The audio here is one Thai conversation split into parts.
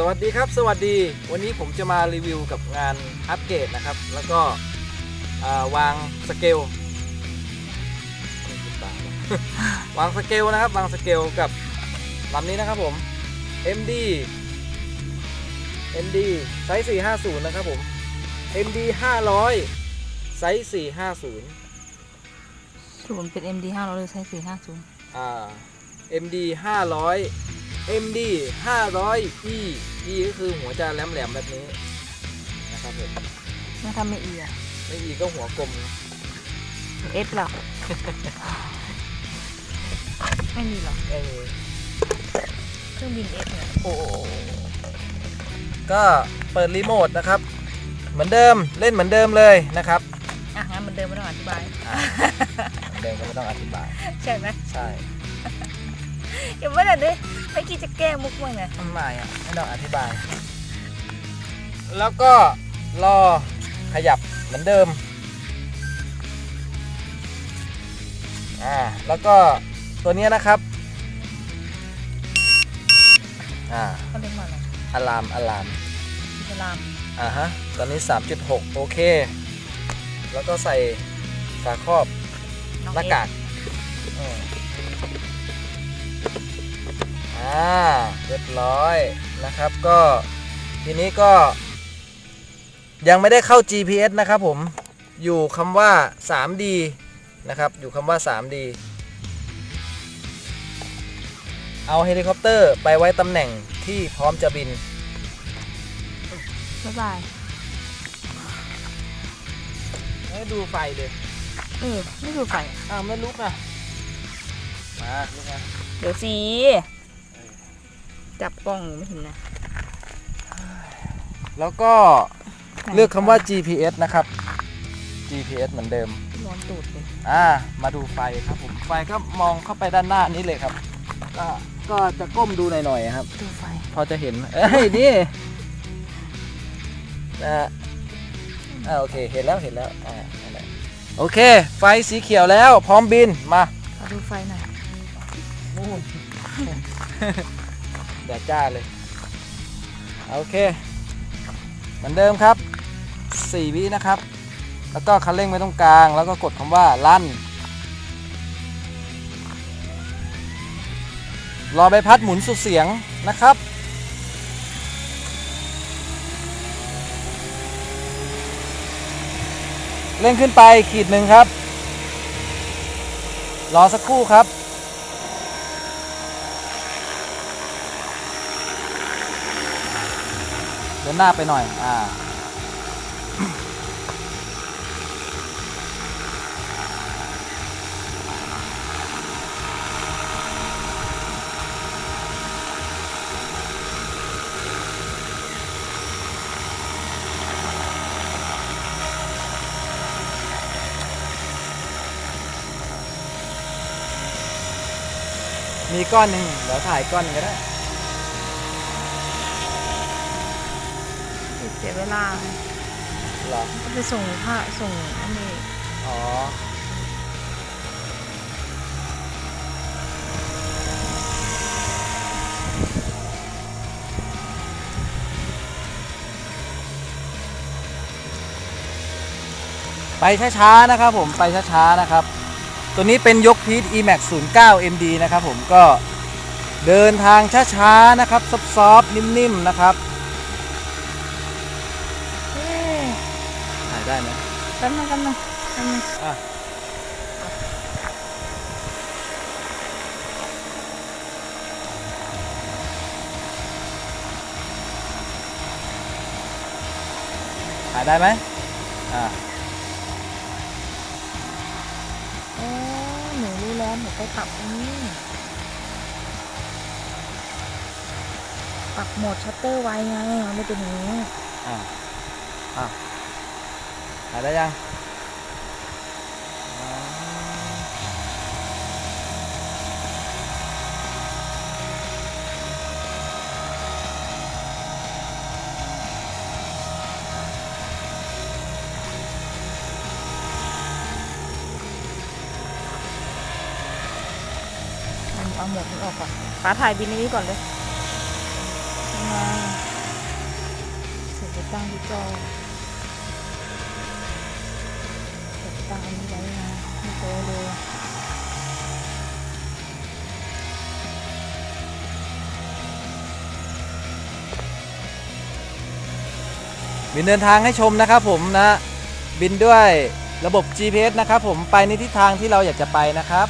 สวัสดีครับ สวัสดี วันนี้ผมจะมารีวิวกับงานอัปเกรดนะครับ แล้วก็อ่าวางสเกลวางสเกลนะครับ วางสเกลกับลำนี้นะครับผม MD MD ไซส์ 450 นะครับผม MD 500 ไซส์ 450 ศูนย์เป็น MD ห้าร้อยเลยใช้สี่ห้าศูนย์อ่า MD 500 MD 500 E E ก็คือหัวจะแหลมๆแบบนี้นะครับผมไม่ทำไม่เอียไม่ E ก็หัวกลมเอสหรอ ไม่มีหรอกไอ้เครื่องบินเอสเนี่ยโอ้ก็เปิดรีโมทนะครับ เหมือนเดิมเล่นเหมือนเดิมเลยนะครับอะงั้นมันเดิมไม่ต้องอธิบายอ่าเหมือนเดิมก็ไม่ต้องอธิบาย ใช่ไหมใช่ อย่าไม่ได้ ดิไม่คิดจะแก้มุกมั้งไงทำไมอะไม่ต้องอธิบาย แล้วก็รอขยับเหมือนเดิม อ่า แล้วก็ตัวเนี้ยนะครับ อ่า เขาเรียกว่าอะไรอะลามอะลามอิสลามอ่าฮะ ตอนนี้ 3.6 โอเค แล้วก็ใส่ฝาครอบน้องหน้าเอสกากอืม อ่าเรียบร้อยนะครับก็ทีนี้ก็ ยังไม่ได้เข้า GPS นะครับผมอยู่คำว่า 3D นะครับอยู่คำว่า 3D เอาเฮลิคอปเตอร์ไปไว้ตำแหน่งที่พร้อมจะบิน บ๊ายบาย ให้ดูไฟเลยเออ ไม่ดูไฟอ้าวไม่ลุกอะ มาลุกมา เดี๋ยวสิ จับกล้องอยู่ไม่เห็นนะ แล้วก็เลือกคำว่า GPS นะครับ GPS เหมือนเดิมร้อนตูดเลยอ่า มาดูไฟครับผม ไฟก็มองเข้าไปด้านหน้านี้เลยครับ ก็ก็จะก้มดูหน่อยๆครับ ดูไฟ พอจะเห็น เอ้ย นี่นะฮะอ่าโอเค เห็นแล้วเห็นแล้ว อ่านั่นแหละโอเค ไฟสีเขียวแล้ว พร้อมบิน มา ขอดูไฟหน่อย แดดจ้าเลย โอเค เหมือนเดิมครับ 4 วินะครับ แล้วก็คันเร่งไว้ตรงกลาง แล้วก็กดคำว่าลั่น รอใบพัดหมุนสุดเสียงนะครับเร่งขึ้นไปขีดหนึ่งครับ รอสักครู่ครับ เดิน หน้าไปหน่อย อ่า มีก้อนหนึ่งเดี๋ยวถ่ายก้อนหนึ่งก็ได้ เสียเวลาเหรอก็ไปส่งผ้าส่งอันนี้อ๋อไปช้าๆนะครับผมไปช้าๆนะครับ ตัวนี้เป็นยกพีท Emax 09 MD นะครับผมก็เดินทางช้าๆนะครับซอฟๆนิ่มๆนะครับ เอ๊ะ ถ่าย ได้ไหมแป๊บนึงแป๊บนึงแป๊บนึงอะถ่ายได้ไหมอ่าโอ้หนูรู้แล้วหนูไปปรับอันนี้ปรับโหมดชัตเตอร์ไว้ไงมันไม่เป็นอย่างนี้อ่าอ่า ถ่ายได้ยังอ่าเอาเอาโหมดนี้ออกก่อนฟ้าถ่ายบินนี้ก่อนเลยยังไงตั้งที่จอติดตั้งอั ตามไว้นะไม่โตเลยบินเดินทางให้ชมนะครับผมนะ บินด้วยระบบ GPS นะครับผมไปในทิศทางที่เราอยากจะไปนะครับ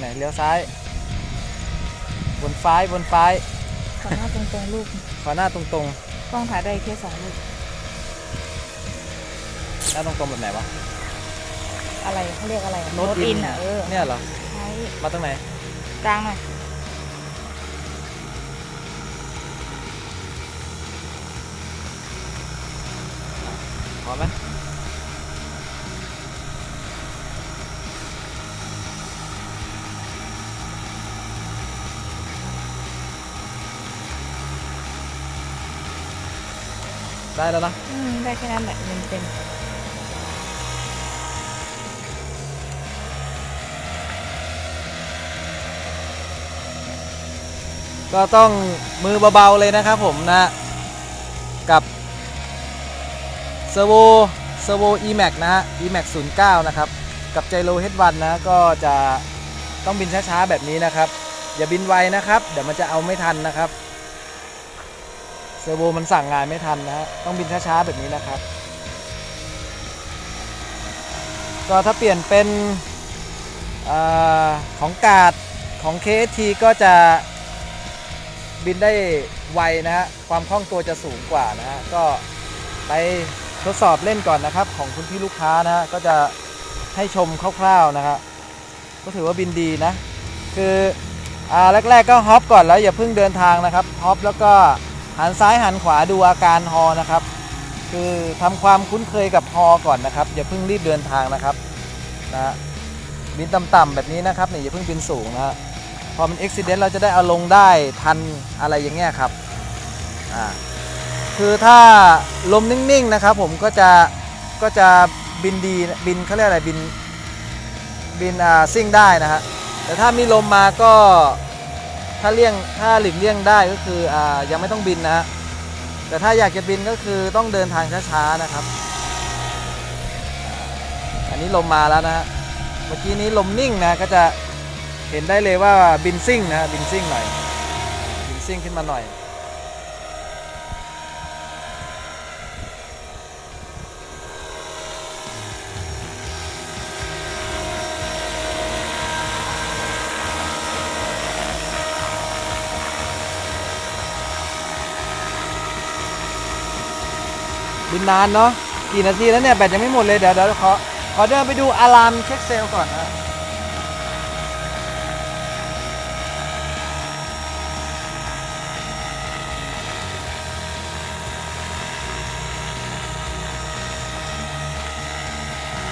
ไหนเลี้ยวซ้าย บนฟ้ายบนฟ้ายขอหน้าตรงๆรูปขอหน้าตรงกล้องถ่ายได้แค่สองรูปๆหน้าตรงๆแบบไหนวะ อะไรเขาเรียกอะไรโน้ตอิอินนอะเออเนี่ยเหรอ ใช้มาตรงไหน กลางหน่อยพอไหม ได้แล้วนะอืมได้แค่นั้นแหละเต็มเต็มก็ต้องมือเบา ๆ เลยนะครับผมนะ กับเซอร์โวเซอร์โว EMAX นะฮะ EMAX 09 นะครับ กับ Gyro H1 นะ ก็จะต้องบินช้า ๆ แบบนี้นะครับ อย่าบินไวนะครับ เดี๋ยวมันจะเอาไม่ทันนะครับ เซอร์โวมันสั่งงานไม่ทันนะฮะต้องบินช้าๆแบบนี้นะครับ ก็ถ้าเปลี่ยนเป็นอของกาดของ KST ก็จะบินได้ไวนะฮะความคล่องตัวจะสูงกว่านะฮะก็ไปทดสอบเล่นก่อนนะครับ ของคุณพี่ลูกค้านะฮะก็จะให้ชมคร่าวๆนะฮะก็ถือว่าบินดีนะ คืออ่าแรกๆก็ฮอปก่อนแล้วอย่าเพิ่งเดินทางนะครับฮอปแล้วก็ หันซ้ายหันขวาดูอาการฮอนะครับ คือทำความคุ้นเคยกับฮอก่อนนะครับอย่าเพิ่งรีบเดินทางนะครับนะฮะบินต่ำๆแบบนี้นะครับเนี่ยอย่าเพิ่งบินสูงนะฮะพอมันอุบิเหตุเราจะได้เอาลงได้ทันอะไรอย่างเงี้ยครับอ่าคือถ้าลมนิ่งๆนะครับ ผมก็จะก็จะบินดีบินเขาเรียกอะไรบินบินอ่าซิ่งได้นะฮะแต่ถ้ามีลมมาก็ ถ้าเลี่ยงถ้าหลีกเลี่ยงได้ก็คืออ่ายังไม่ต้องบินนะฮะแต่ถ้าอยากจะบินก็คือต้องเดินทางช้าๆนะครับ อันนี้ลมมาแล้วนะฮะเมื่อกี้นี้ลมนิ่งนะก็จะเห็นได้เลยว่าบินซิ่งนะฮะบินซิ่งหน่อยบินซิ่งขึ้นมาหน่อย บินนานเนาะกี่นาทีแล้วเนี่ยแบตยังไม่หมดเลยเดี๋ยวเดี๋ยวขอขอเดินไปดูอะลามเช็คเซลก่อนนะ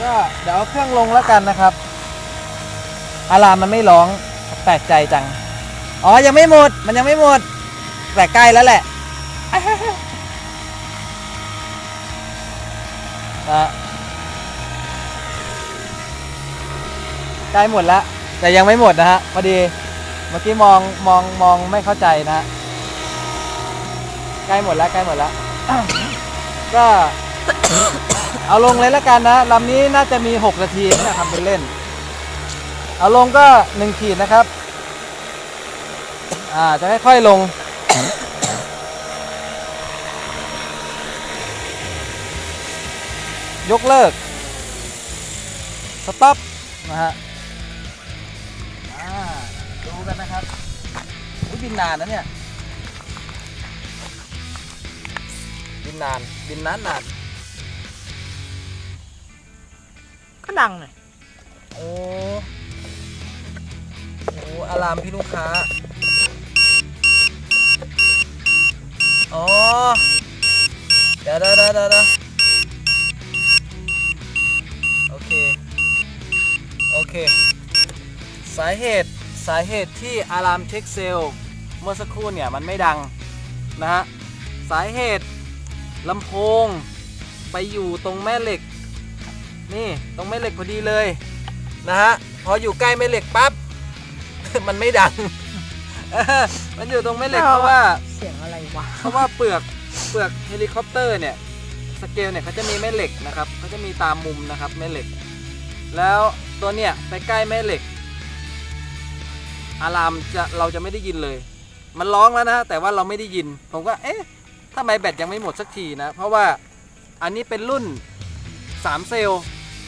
ก็เดี๋ยวเอาเครื่องลงแล้วกันนะครับอะลามมันไม่ร้องแปลกใจจัง อ๋อ ยังไม่หมด มันยังไม่หมด แต่ใกล้แล้วแหละ นะใกล้หมดแล้ว แต่ยังไม่หมดนะฮะพอดีเมื่อกี้มองมองมองไม่เข้าใจนะฮะใกล้หมดแล้วใกล้หมดแล้ว ก็เอาลงเลยล้วกันนะลำนี้น่าจะมี 6 นาทีนะทำเป็นเล่น เอาลงก็ 1 ขีดนะครับ อ่าจะค่อยๆลง ยกเลิก สต็อปนะฮะอ่าดูกันนะครับอุ๊ยบินนานนะเนี่ย บินนาน บินนานนานก็ดังหน่อยโอ้โหอะลามพี่ลูกค้า อ๋อ เดี๋ยวเดี๋ยวเดี๋ยว เค สาเหตุสาเหตุที่อะลามเช็คเซลล์เมื่อสักครู่เนี่ยมันไม่ดังนะฮะสาเหตุลำโพงไปอยู่ตรงแม่เหล็ก นี่ตรงแม่เหล็กพอดีเลยนะฮะพออยู่ใกล้แม่เหล็กปั๊บ มันไม่ดังเออมันอยู่ตรงแม่เหล็กเพราะว่าเสียงอะไรวะเพราะว่าเปลือกเปลือกเฮลิคอปเตอร์เนี่ยสเกลเนี่ยเขาจะมีแม่เหล็กนะครับเขาจะมีตามมุมนะครับแม่เหล็ก แล้ว ตัวเนี่ยไปใกล้แม่เหล็ก อารามจะเราจะไม่ได้ยินเลย มันร้องแล้วนะ แต่ว่าเราไม่ได้ยิน ผมก็เอ๊ะทำไมแบตยังไม่หมดสักทีนะ เพราะว่าอันนี้เป็นรุ่น 3 เซลล์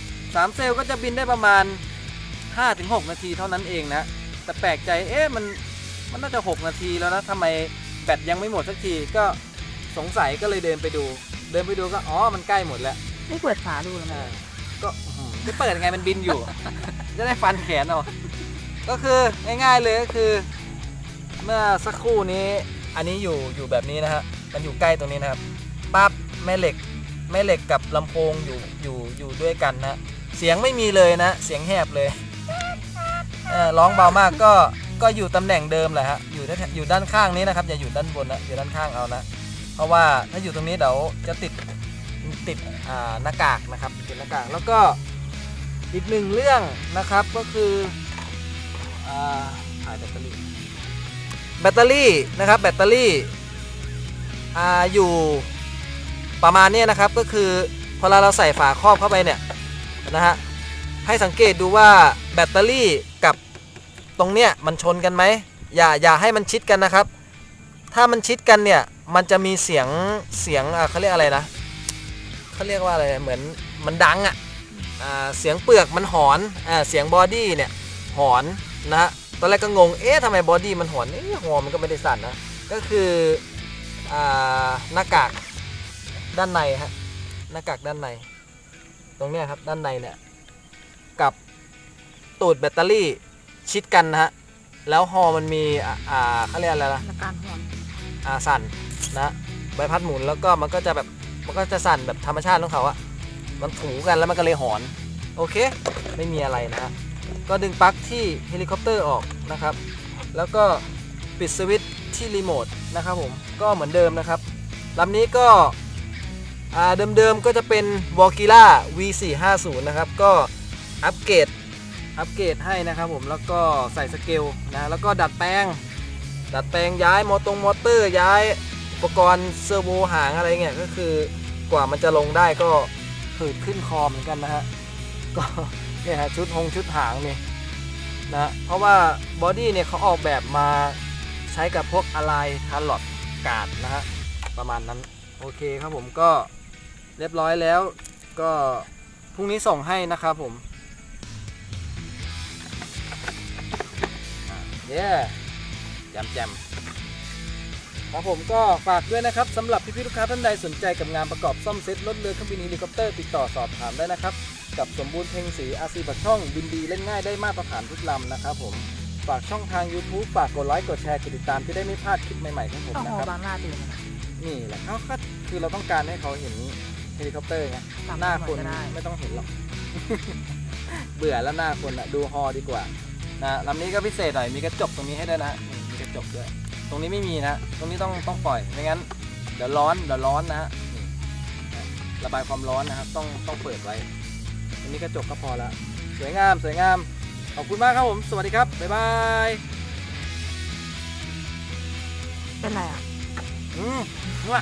3เซลล์ก็จะบินได้ประมาณ 5-6 นาทีเท่านั้นเองนะ แต่แปลกใจเอ๊ะมันมันน่าจะ 6 นาทีแล้วนะทำไมแบตยังไม่หมดสักทีก็สงสัยก็เลยเดินไปดู เดินไปดูก็อ๋อมันใกล้หมดแล้ว ไม่เปิดฝาดูเลยอ่าก็อื้อหือ จะเปิดยังไงมันบินอยู่ จะได้ฟันแขนเอาก็คือง่ายๆเลยก็คือ เมื่อสักครู่นี้อันนี้อยู่อยู่แบบนี้นะฮะมันอยู่ใกล้ตรงนี้นะครับปั๊บแม่เหล็กแม่เหล็กกับลำโพงอยู่อยู่อยู่ด้วยกันนะเสียงไม่มีเลยนะ เสียงแหบเลยร้องเบามากก็ก็อยู่ตำแหน่งเดิมแหละฮะอยู่อยู่ด้านข้างนี้นะครับอย่าอยู่ด้านบนนะอยู่ด้านข้างเอานะ เพราะว่าถ้าอยู่ตรงนี้เดี๋ยวจะติดติดหน้ากากนะครับติดหน้ากากแล้วก็ อีกหนึ่งเรื่องนะครับก็คือถ่ายแบตเตอรี่แบตเตอรี่นะครับแบตเตอรี่ออยู่ประมาณนี้นะครับก็คือพอเราเราใส่ฝาครอบเข้าไปเนี่ยนะฮะให้สังเกตดูว่าแบตเตอรี่กับตรงเนี้ยมันชนกันไหมอย่าอย่าให้มันชิดกันนะครับ ถ้ามันชิดกันเนี่ยมันจะมีเสียงเสียงเขาเรียกอะไรนะเขาเรียกว่าอะไรเหมือนมันดังอะอ่า เสียงเปลือกมันหอนอ่าเสียงบอดี้เนี่ยหอนนะฮะตอนแรกก็งงเอ๊ะทำไมบอดี้มันหอนเอ๊ะหอมันก็ไม่ได้สั่นนะก็คืออ่าหน้ากากด้านในฮะหน้ากากด้านใน ตรงเนี้ยครับด้านในเนี่ยกับตูดแบตเตอรี่ชิดกันนะฮะแล้วฮอมันมีอ่าอ่าเขาเรียกอะไรนะอาการหอนอาสั่นนะใบพัดหมุนแล้วก็มันก็จะแบบมันก็จะสั่นแบบธรรมชาติของเขาอะ มันถูกันแล้วมันก็เลยหอน โอเค ไม่มีอะไรนะ ก็ดึงปลั๊กที่เฮลิคอปเตอร์ออกนะครับ แล้วก็ปิดสวิตช์ที่รีโมทนะครับผม ก็เหมือนเดิมนะครับลำนี้ก็เดิมๆก็จะเป็น v o l k i l a V450 นะครับ ก็อัปเกรดอัปเกรดให้นะครับผม แล้วก็ใส่สเกลนะ แล้วก็ดัดแปลง ดัดแปลงย้ายมอตรงมอเตอร์ย้ายอุปกรณ์เซอร์โวหางอะไรเงี้ย ก็คือกว่ามันจะลงได้ก็ หืดขึ้นคอเหมือนกันนะฮะก็เนี่ยฮะชุดหงชุดหางนี่นะเพราะว่าบอดี้เนี่ยเขาออกแบบมาใช้กับพวกอะไลทาร์ลอตกาดนะฮะประมาณนั้นโอเคครับผมก็เรียบร้อยแล้วก็พรุ่งนี้ส่งให้นะครับผมเย้แจมแจม ครับผมก็ฝากด้วยนะครับสำหรับพี่ๆลูกค้าท่านใดสนใจกับงานประกอบซ่อมเซ็ตรถเรือเครื่องบินเฮลิคอปเตอร์ติดต่อสอบถามได้นะครับ กับสมบูรณ์เพ็งศรีอาซีปักช่องบินดีเล่นง่ายได้มาตรฐานทุกลำนะครับผมฝากช่องทาง YouTube ฝากกดไลค์กดแชร์กดติดตามจะได้ไม่พลาดคลิปใหม่ๆของผมเอานะหอครับ บางหน้าตื่นมานี่แหละเขาก็คือเราต้องการให้เขาเห็นเฮลิคอปเตอร์ไงตามหน้าหน่คอยนก็ได้ ไม่ต้องเห็นหรอก เบื่อแล้วหน้าคนอะดูฮอดีกว่านะลำนี้ก็พิเศษหน่อยมีกระจกตรงนี้ให้ด้วยนะนี่มีกระจกด้วย ตรงนี้ไม่มีนะ ตรงนี้ต้องต้องปล่อย ไม่งั้นเดี๋ยวร้อนเดี๋ยวร้อนนะฮะนี่นะระบายความร้อนนะครับ ต้องต้องเปิดไว้ตรงนี้กระจกก็พอละสวยงามสวยงาม ขอบคุณมากครับผม สวัสดีครับ บ๊ายบาย เป็นไรอะ อืมมั่ว